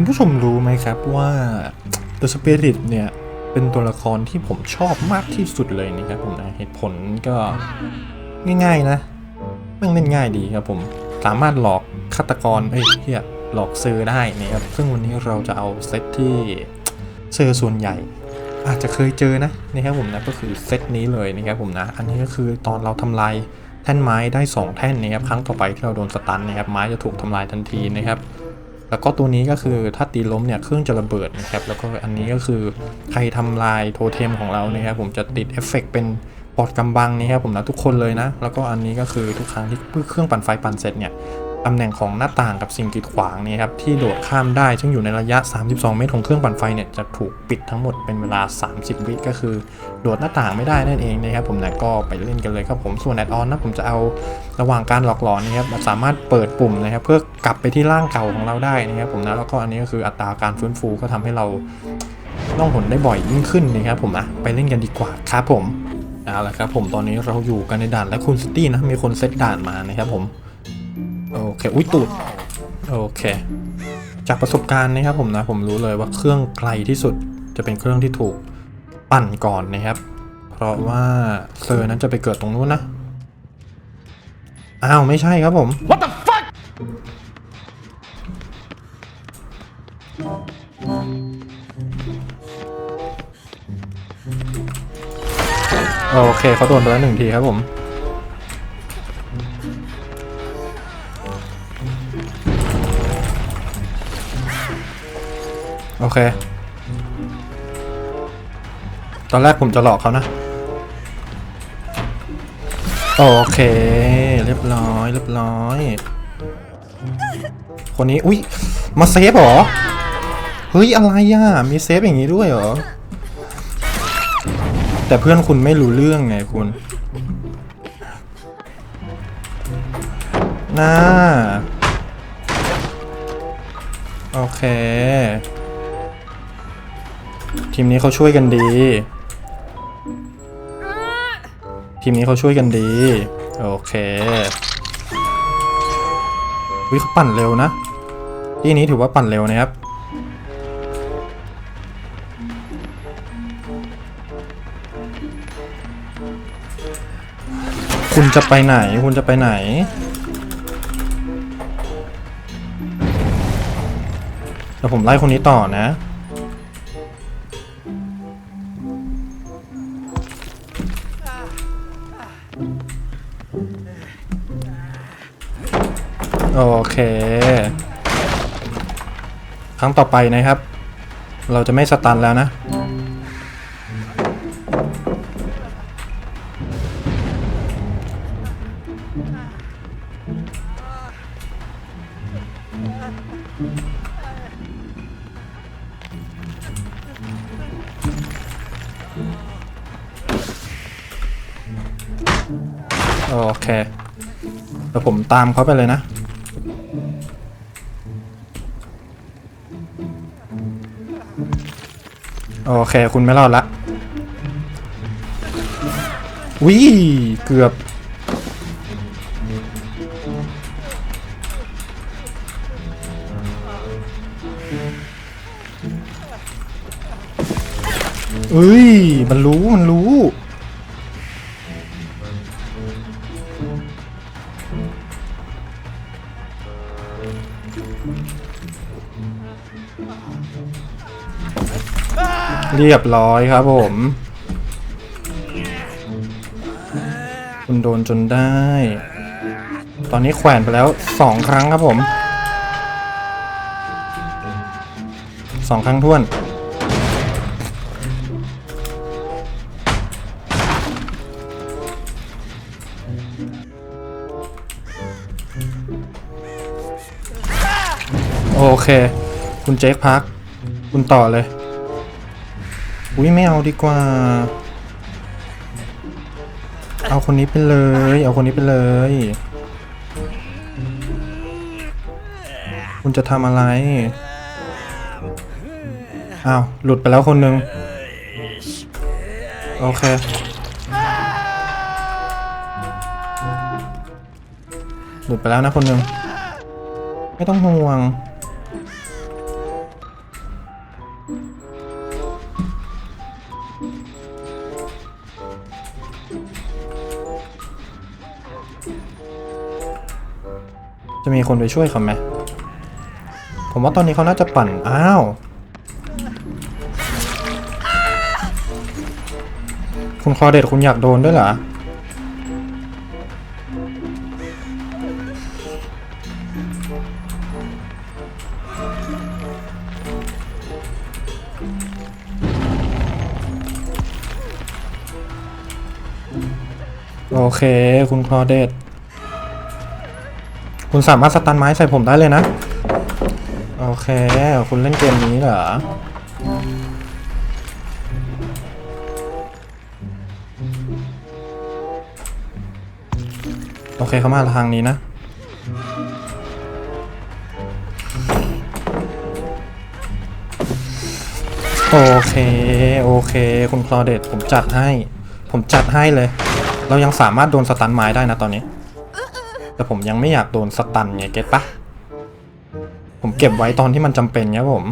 คุณผู้ชมรู้ไหมครับว่า The Spirit เนี่ย เป็นตัวละครที่ผมชอบมากที่สุดเลยนะครับผมนะเหตุผลก็ง่ายๆนะม่งเล่นง่ายดีครับผมสามารถหลอกฆาตกรเอ้ยเฮียหลอกเซื้อได้นะครับซึ่งวันนี้เราจะเอาเซตที่เซอร์ส่วนใหญ่ อาจจะเคยเจอนะนะครับผมนะก็คือเซตนี้เลยนะครับผมนะ อันนี้ก็คือตอนเราทำลายแท่นไม้ได้ 2 แท่นนะครับครั้งต่อไปที่เราโดนสตันนะครับไม้จะถูกทำลายทันทีนะครับ แล้วก็ตัวนี้ก็คือถ้าตีล้มเนี่ยเครื่องจะระเบิดนะครับแล้วก็อันนี้ก็คือใครทำลายโทเทมของเรานะครับผมจะติดเอฟเฟกต์เป็นปอดกำบังนี่ครับผมนะทุกคนเลยนะ แล้วก็อันนี้ก็คือทุกครั้งที่เครื่องปั่นไฟปั่นเสร็จเนี่ย ตำแหน่งของหน้าต่างกับสิ่งกีดขวางนี่ครับที่โดดข้ามได้ ซึ่งอยู่ในระยะ 32 เมตรของเครื่องปั่นไฟเนี่ยจะถูกปิดทั้งหมดเป็นเวลา 30 วิก็คือ โดดหน้าต่างไม่ได้นั่นเองนะครับผมนะก็ไปเล่นกันเลยครับผมส่วนแอดออนนะผมจะเอาระหว่างการหลอกหลอนนะครับสามารถเปิดปุ่มนะครับเพื่อกลับไปที่ร่างเก่าของเราได้นะครับผมนะแล้วก็อันนี้ก็คืออัตราการฟื้นฟูก็ทำให้เราล่องหนได้บ่อยยิ่งขึ้นนะครับผมนะไปเล่นกันดีกว่าครับผมเอาละครับผมตอนนี้เราอยู่กันในด่านและคุณซิตี้นะมีคนเซตด่านมานะครับผม โอเค อุ้ยตูด โอเค จากประสบการณ์นะครับผมนะ ผมรู้เลยว่าเครื่องไกลที่สุดจะเป็นเครื่องที่ถูกปั่นก่อนนะครับ เพราะว่าเซอร์นั้นจะไปเกิดตรงนู้นนะ อ้าว ไม่ใช่ครับผม What the fuck โอเคเขาโดนไปแล้วหนึ่งทีครับผม โอเค ตอนแรกผมจะหลอกเขานะ โอเค เรียบร้อย เรียบร้อย คนนี้ อุ้ย มาเซฟเหรอ เฮ้ย อะไรอะ มีเซฟอย่างนี้ด้วยเหรอ แต่เพื่อนคุณไม่รู้เรื่องไงคุณน่าโอเค ทีมนี้เขาช่วยกันดี ทีมนี้เขาช่วยกันดี โอเควิเขาปั่นเร็วนะที่นี้ถือว่าปั่นเร็วนะครับ คุณจะไปไหน คุณจะไปไหนเดี๋ยวผมไล่คนนี้ต่อนะ โอเค ครั้งต่อไปนะครับ เราจะไม่สตันแล้วนะ โอเคเดี๋ยวผมตามเขาไปเลยนะ โอเค คุณไม่รอดละวิเกือบ เอ้ย มันรู้ มันรู้ เรียบร้อยครับผม คุณโดนจนได้ ตอนนี้แขวนไปแล้วสองครั้งครับผมสองครั้งท้วน โอเค คุณเจคพัก คุณต่อเลย อุ้ยไม่เอาดีกว่า เอาคนนี้ไปเลย เอาคนนี้ไปเลย คุณจะทำอะไร อ้าว หลุดไปแล้วคนหนึ่งโอเคหลุดไปแล้วนะคนหนึ่งไม่ต้องห่วง จะมีคนไปช่วยเขาไหม ผมว่าตอนนี้เขาน่าจะปั่น อ้าว คุณคอเดตคุณอยากโดนด้วยเหรอ โอเค คุณคอเดต คุณสามารถสตันไม้ใส่ผมได้เลยนะ โอเค คุณเล่นเกมนี้เหรอ โอเคเขามาทางนี้นะ โอเค โอเค คุณคลอเดตผมจัดให้ ผมจัดให้เลย เรายังสามารถโดนสตันไม้ได้นะตอนนี้ แต่ผมยังไม่อยากโดนสตันไงเก็ตปะผมเก็บไว้ตอนที่มันจำเป็นเนี่ยผม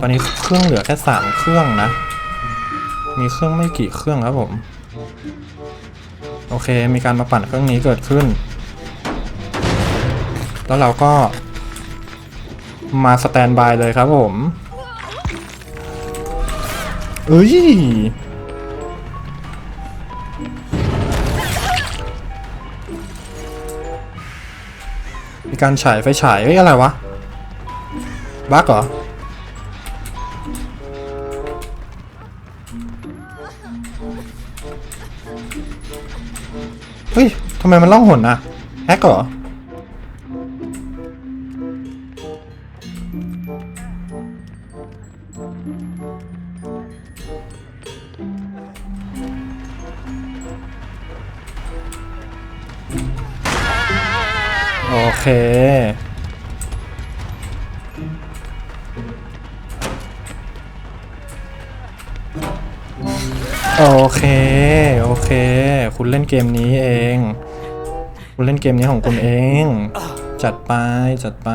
ตอนนี้เครื่องเหลือแค่สามเครื่องนะ มีเครื่องไม่กี่เครื่องครับผม โอเค มีการมาปั่นเครื่องนี้เกิดขึ้น แล้วเราก็ มาสแตนบายเลยครับผมเอ้ย การฉายไฟฉายเฮ้ยอะไรวะบั๊กเหรอเฮ้ยทำไมมันล่องหนอะแฮกเหรอโอ โอเค โอเค คุณเล่นเกมนี้เอง คุณเล่นเกมนี้ของคุณเอง จัดไป จัดไป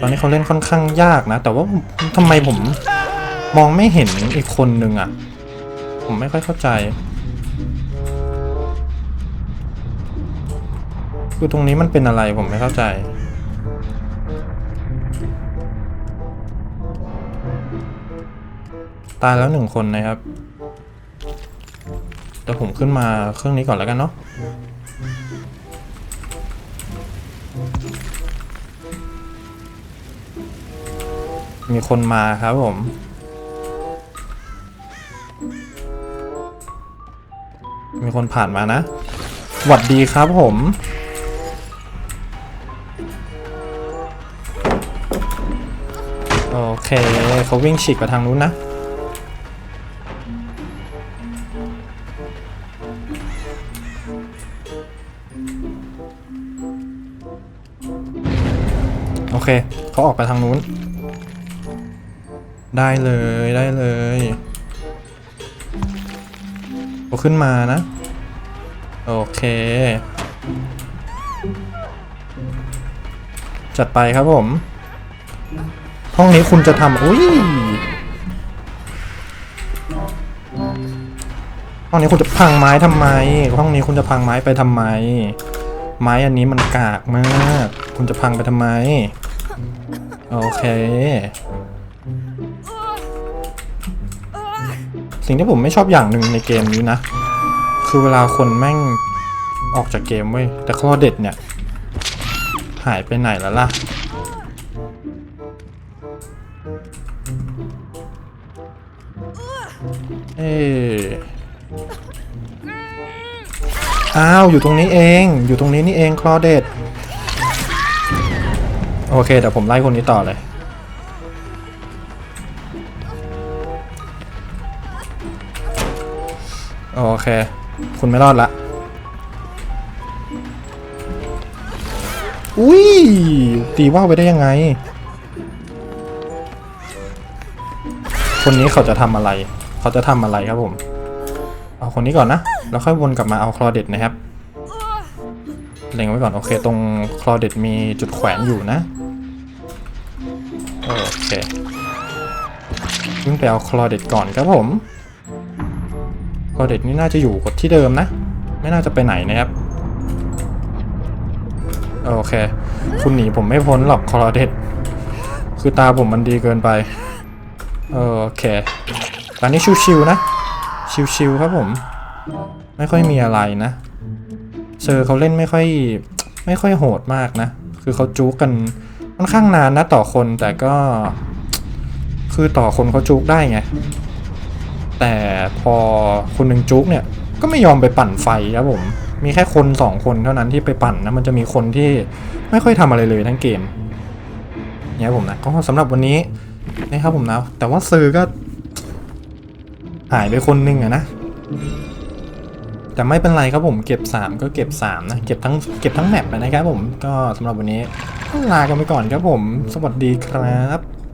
ตอนนี้เขาเล่นค่อนข้างยากนะ แต่ว่าทำไมผมมองไม่เห็นอีกคนนึงอะ่ะ ผมไม่ค่อยเข้าใจ คือตรงนี้มันเป็นอะไรผมไม่เข้าใจ ตายแล้วหนึ่งคนนะครับเดี๋ยวผมขึ้นมาเครื่องนี้ก่อนแล้วกันเนาะมีคนมาครับผมมีคนผ่านมานะ หวัดดีครับผม โอเค เขาวิ่งฉีกไปทางนู้นนะ เคเขาออกไปทางนู้น ได้เลยได้เลยเขาขึ้นมานะ โอเค จัดไปครับผม ห้องนี้คุณจะทำอุ้ยห้องนี้คุณจะพังไม้ทำไม ห้องนี้คุณจะพังไม้ไปทำไม ไม้อันนี้มันกากมาก คุณจะพังไปทำไม โอเค สิ่งที่ผมไม่ชอบอย่างหนึ่งในเกมนี้นะ คือเวลาคนแม่งออกจากเกมเว้ย แต่ข้อเด็ดเนี่ย หายไปไหนแล้วล่ะ เอ๊อ้าว อยู่ตรงนี้เอง อยู่ตรงนี้นี่เองคลอเดต โอเคเดี๋ยวผมไล่คนนี้ต่อเลย โอเค คุณไม่รอดละ อุ้ย ตีว่าวไปได้ยังไง คนนี้เขาจะทำอะไร เขาจะทำอะไรครับผม เอาคนนี้ก่อนนะ แล้วค่อยวนกลับมาเอาคลอเด็ดนะครับเล็งไว้ก่อน โอเค ตรงคลอเด็ดมีจุดแขวนอยู่นะ โอเควิ่งไปเอาคลอเด็ดก่อนครับผมคลอเด็ดนี่น่าจะอยู่กดที่เดิมนะ ไม่น่าจะไปไหนนะครับ โอเค คุณหนีผมไม่พ้นหรอกคอร์เดตคือตาผมมันดีเกินไป โอเคตอนนี้ชิวๆนะ ชิวๆครับผม ไม่ค่อยมีอะไรนะเซอร์เขาเล่นไม่ค่อย ไม่ค่อยโหดมากนะ คือเขาจุกกัน ค่อนข้างนานนะต่อคนแต่ก็ คือต่อคนเขาจุกได้ไง แต่พอคนหนึ่งจุกเนี่ย ก็ไม่ยอมไปปั่นไฟครับผม มีแค่คนสองคนเท่านั้นที่ไปปั่นนะมันจะมีคนที่ไม่ค่อยทำอะไรเลยทั้งเกมเนี่ยผมนะก็สำหรับวันนี้นะครับผมนะ แต่ว่าซื้อก็หายไปคนหนึ่งอะนะ แต่ไม่เป็นไรครับผมเก็บ 3 ก็เก็บ 3 นะ เก็บทั้งเก็บทั้งแมปเลยนะครับผมก็สำหรับวันนี้ก็ลากันไปก่อนครับผม สวัสดีครับ